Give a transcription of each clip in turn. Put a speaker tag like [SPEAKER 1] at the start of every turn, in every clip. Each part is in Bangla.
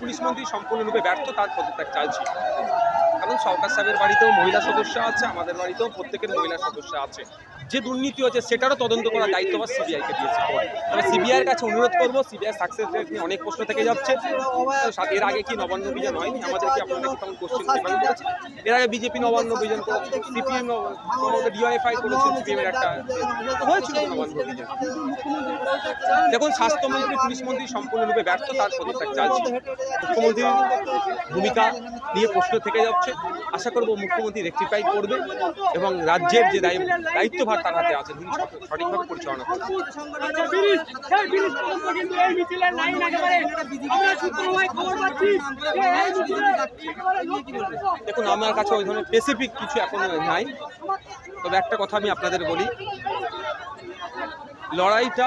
[SPEAKER 1] পুলিশ মন্ত্রী সম্পূর্ণরূপে ব্যর্থ তার পদত্যাগ চাইছি কারণ সরকার সাহেবের বাড়িতেও মহিলা সদস্য আছে, আমাদের বাড়িতেও প্রত্যেকের মহিলা সদস্য আছে। যে দুর্নীতি হচ্ছে সেটারও তদন্ত করার দায়িত্ব বা সিবিআইকে দিয়েছে। তবে সিবিআইয়ের কাছে অনুরোধ করব সিবিআই সাকসেস রেট নিয়ে অনেক প্রশ্ন থেকে যাচ্ছে। এর আগে কি নবান্ন অভিযান হয়নি? আমাদের কি আপনাদের তেমন কোশ্চেন সেভাবে করেছে এর আগে বিজেপি নবান্ন অভিযান করেছে সিপিএম ডিওয়াইফাই করেছে সিপিএম এর একটা হয়েছিল নবান্ন অভিযান। দেখুন, স্বাস্থ্যমন্ত্রী পুলিশ মন্ত্রী সম্পূর্ণরূপে ব্যর্থ, তার পদত্যাগ চাইছি। মুখ্যমন্ত্রীর ভূমিকা নিয়ে প্রশ্ন থেকে যাচ্ছে। আশা করব মুখ্যমন্ত্রী রেক্টিফাই করবে এবং রাজ্যের যে দায়ি- দায়িত্বভার তার হাতে আছে তিনি সঠিকভাবে পরিচালনা করবেন দেখুন আমার কাছে ওই ধরনের স্পেসিফিক কিছু এখন নাই। তবে একটা কথা আমি আপনাদের বলি লড়াইটা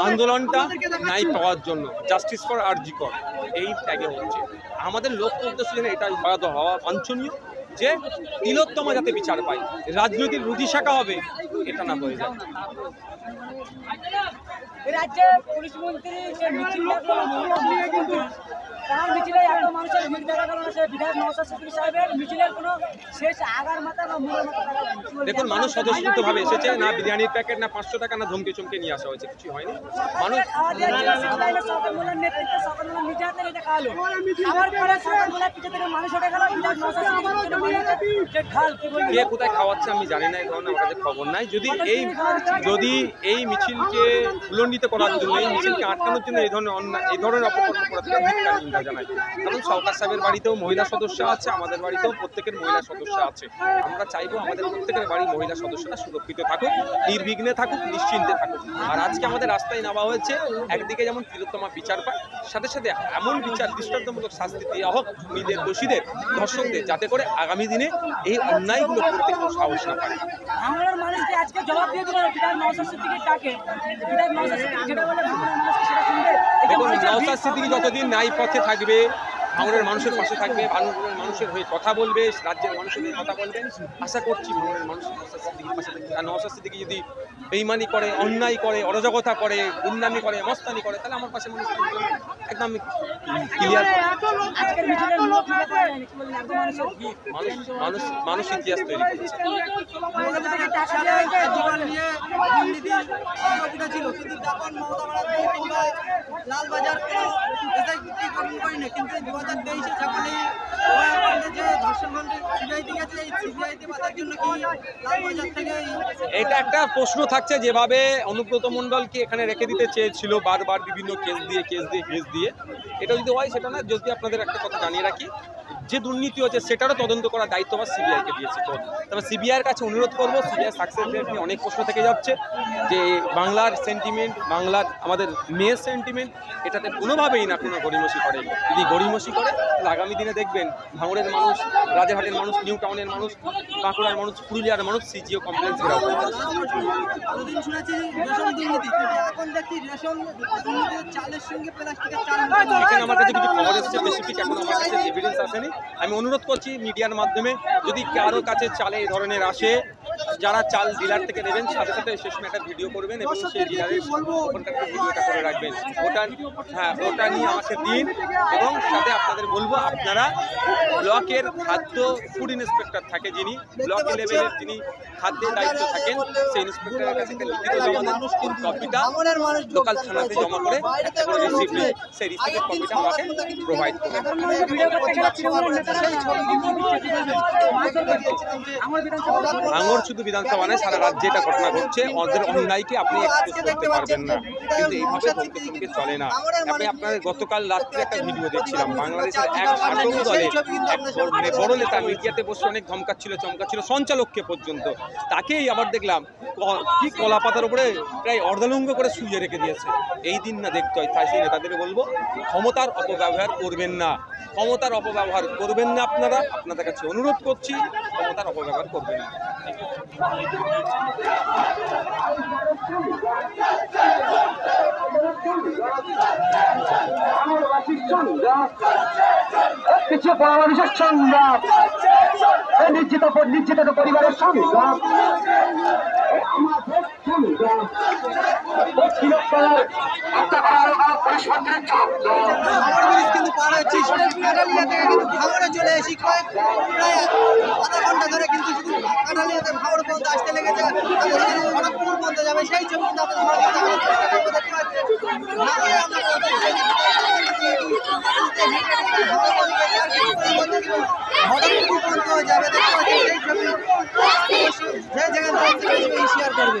[SPEAKER 1] আন্দোলনটা নাই পাওয়ার জন্য জাস্টিস ফর আর জি কর এই ট্যাগে হচ্ছে আমাদের লক্ষ্য উদ্দেশ্য যেন এটা হওয়া বাঞ্ছনীয় যে তিলোত্তমা যাতে বিচার পায়। রাজনৈতিক রুটি শাখা হবে এটা না হয়ে যায়।
[SPEAKER 2] রাজ্যে পুলিশ মন্ত্রী মিছিল নিয়ে কিন্তু তার মিছিলে এত মানুষের ভিড় না সে বিধায়ক সিদ্দিকী সাহেবের মিছিলের কোনো শেষ আগার মাথা বা মূলের মাথা না। কি
[SPEAKER 1] দেখুন মানুষ স্বতঃস্ফূর্তভাবে এসেছে না বিরিয়ানির প্যাকেট না পাঁচশো টাকা না ধমকে চমকে নিয়ে আসা হয়েছে কিছু হয়নি। মানুষ
[SPEAKER 2] কি
[SPEAKER 1] কোথায় খাওয়াচ্ছে আমি জানি না এই ধরনের আমার কাছে খবর নাই যদি এই যদি এই মিছিলকে উল্লঙ্ঘিত করার জন্য এই মিছিলকে আটকানোর জন্য এই ধরনের অন্যায় এই ধরনের অপকর্ম করা থেকে ধিক্কার নিন্দা জানাই কারণ সরকার সাহেবের বাড়িতেও মহিলা সদস্য আছে আমাদের বাড়িতেও প্রত্যেকের মহিলা সদস্য আছে। আমরা চাইব আমাদের প্রত্যেকের বাড়ির মহিলা সদস্যরা সুরক্ষিত থাকুক নির্বিঘ্নে থাকুক নিশ্চিন্তে থাকুক। আর আজকে আমাদের রাস্তায় নামা হয়েছে একদিকে যেমন তিলোত্তমা বিচার পায় সাথে সাথে এমন বিচার দৃষ্টান্তমূলক শাস্তি দেওয়া হোক খুনিদের দোষীদের ধর্ষকদের যাতে করে আগামী দিনে এই অন্যায়গুলো করতে কোনো সাহস না পায়।
[SPEAKER 2] মানুষকে আজকে জবাব দিয়ে সিদ্দিকির ডাকে সিদ্দিকি যেটা বলে
[SPEAKER 1] সিদ্দিকী যতদিন ন্যায় পথে থাকবে ভাঙড়ের মানুষের পাশে থাকবে ভাঙড়ের মানুষের হয়ে কথা বলবে রাজ্যের মানুষের হয়ে কথা বলবে। আশা করছি ভাঙড়ের মানুষ নওসাদ সিদ্দিকীর পাশে থাকবে। আর নওসাদ সিদ্দিকী যদি বেইমানি করে অন্যায় করে অরাজকতা করে গুন্ডামি করে মস্তানি করে তাহলে আমার পাশে মানুষ একদম ক্লিয়ার। মানুষ মানুষ মানুষ ইতিহাস তৈরি করেছে।
[SPEAKER 3] কিন্তু লালবাজার কোনো করেনি দু হাজার তেইশে যখন এই
[SPEAKER 1] এটা একটা প্রশ্ন থাকছে যেভাবে অনুব্রত মণ্ডলকে এখানে রেখে দিতে চেয়েছিল বারবার বিভিন্ন কেস দিয়ে কেস দিয়ে কেস দিয়ে। এটা যদি হয়, সেটা না, যদি আপনাদের একটা কথা জানিয়ে রাখি, যে দুর্নীতি হচ্ছে, সেটারও তদন্ত করার দায়িত্ব বা সিবিআইকে দিয়েছে। তো, তবে সিবিআইয়ের কাছে অনুরোধ করব, সিবিআই সাকসেস নিয়ে অনেক প্রশ্ন থেকে যাচ্ছে, যে বাংলার সেন্টিমেন্ট বাংলার আমাদের মেয়ের সেন্টিমেন্ট এটাতে কোনোভাবেই না কোনো গড়িমসি করে যদি গড়িমসি করে আগামী দিনে দেখবেন ভাঙড়ের মানুষ রাজারহাটের মানুষ নিউ টাউনের মানুষ বাঁকুড়ার মানুষ পুরুলিয়ার মানুষ সিজিও কমপ্লেন্স ঘেরাও
[SPEAKER 3] এখানে
[SPEAKER 1] আমার কাছে কিছু খবর এসেছে স্পেসিফিক এখন আমার কাছে এভিডেন্স আসেনি। আমি অনুরোধ করছি মিডিয়ার মাধ্যমে যদি কারও কাছে চালে এই ধরনের আসে যারা চাল ডিলার থেকে নেবেন সাথে সাথে শেষ সময় একটা ভিডিও করবেন এবং সেই ডিলারের ওখানকার ভিডিওটা করে রাখবেন। ওটা হ্যাঁ ওটা নিয়ে আমাকে দিন এবং সাথে আপনাদের বলব আপনারা ব্লকের খাদ্য ফুড ইন্সপেক্টর থাকে যিনি ব্লক লেভেলের যিনি খাদ্যের দায়িত্ব থাকেন সেই ইন্সপেক্টরের কাছে একটা লিখিত জমা দেন কপিটা লোকাল থানাতে জমা করে একটা করে রিসিপ্ট সেই রিসিপ্টের কপিটা আমাকে প্রোভাইড।
[SPEAKER 2] আমার
[SPEAKER 1] ভাঙর শুধু বিধানসভা নয় সারা রাজ্যে এটা ঘটনা ঘটছে ওদের অন্যায়কে আপনি এক্সপোজ করতে পারবেন না। কিন্তু এইভাবে চমকে চলে না। আমি আপনাদের গতকাল রাত্রে একটা ভিডিও দেখছিলাম বাংলাদেশের এক শাসক দলের এক মানে বড় নেতা মিডিয়াতে বসে অনেক ধমকাচ্ছিল চমকাচ্ছিল সঞ্চালককে পর্যন্ত। তাকেই আবার দেখলাম কি কলা পাতার উপরে প্রায় অর্ধালঙ্গ করে শুয়ে রেখে দিয়েছে। এই দিন না দেখতে হয় তাই সেই নেতাদের বলব ক্ষমতার অপব্যবহার করবেন না। ক্ষমতার অপব্যবহার করবেন না আপনারা। আপনাদের কাছে অনুরোধ করছি ক্ষমতার অপব্যবহার করবেন না।
[SPEAKER 4] নিশ্চিত পরিবারের সংগ্রাম
[SPEAKER 3] কিন্তু পার হচ্ছি কাটালিয়া থেকে কিন্তু ভাঙড়ে চলে এসি কয়েক প্রায় ঘণ্টা ধরে কিন্তু শুধু কাটালিয়াতে ভাঙড় পর্যন্ত আসতে লেগেছে। খড়গপুর যাবে, সেই ছবি কিন্তু যাবে থেকে শেয়ার করবে।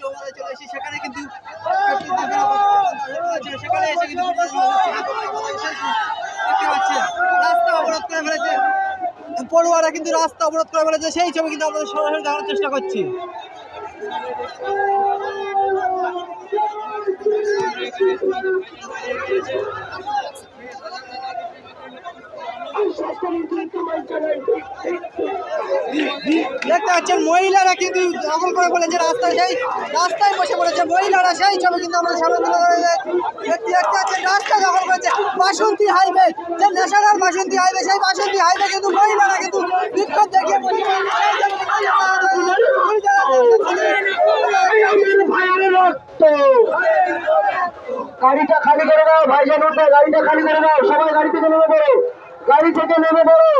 [SPEAKER 3] চলে এসেছি সেখানে কিন্তু সেখানে এসে কিন্তু রাস্তা অবরোধ করে ফেলেছে পড়ুয়ারা কিন্তু রাস্তা অবরোধ করে ফেলেছে সেই ছবি কিন্তু আপনাদের সরাসরি দেখানোর চেষ্টা করছি দেখতে পাচ্ছেন, মহিলারা কিন্তু দখল করে বলেছে রাস্তায়, সেই রাস্তায় বসে পড়েছে। মহিলারা সেই ছবি কিন্তু আমরা সামনে দেখতে পাচ্ছেন, রাস্তা দখল করেছে বাসন্তী হাইওয়ে, যে ন্যাশনাল বাসন্তী হাইওয়ে, সেই বাসন্তী হাইওয়ে কিন্তু মহিলারা কিন্তু বিক্ষোভ দেখিয়ে
[SPEAKER 4] গাড়িটা খালি করে দাও, ভাইজান গাড়িটা খালি করে দাও, সবাই গাড়ি থেকে নেমে পড়ো। গাড়ি থেকে নেমে পড়ো।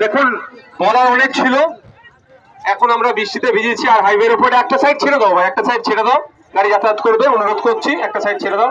[SPEAKER 5] দেখুন, বলার অনেক ছিল। এখন আমরা বৃষ্টিতে ভিজেছি আর হাইওয়ের উপরে একটা সাইড ছেড়ে দাও ভাই, একটা সাইড ছেড়ে দাও। গাড়ি যাতায়াত করবে, অনুরোধ করছি, একটা সাইড ছেড়ে দাও।